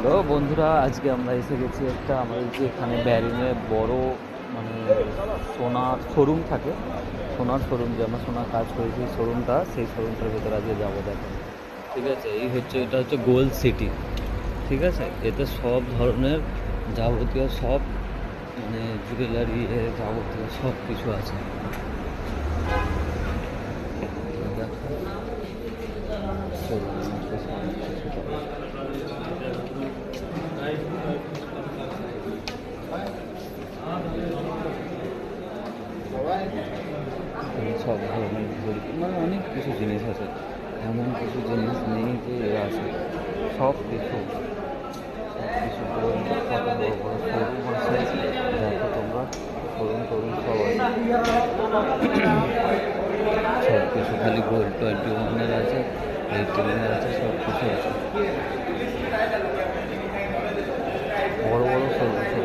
Hello বন্ধুরা, আজকে আমরা এসে গেছি একটা আমাদের যে এখানে ব্যারিংয়ে বড় মানে সোনার শোরুম থাকে। সোনার শোরুম, যে আমরা সোনার কাজ করেছি শোরুমটা, সেই শোরুমটার ভেতরে আজকে যাব দেখো ঠিক আছে, এই হচ্ছে, এটা হচ্ছে গোল্ড সিটি। ঠিক আছে, এতে সব ধরনের যাবতীয় সব মানে জুয়েলারি যাবতীয় সব কিছু আছে। সব ধরনের মানে অনেক কিছু জিনিস আছে। এমন কিছু জিনিস নেই যে এরা আছে। সব কিছু। সব কিছু আছে দেখো তোমরা শোরুম টোরুম সব আছে। সব কিছু খালি গোল্ড টোয়েন্টি ওয়ানের আছে এইটি আছে, সব কিছু আছে। বড় বড় সব কিছু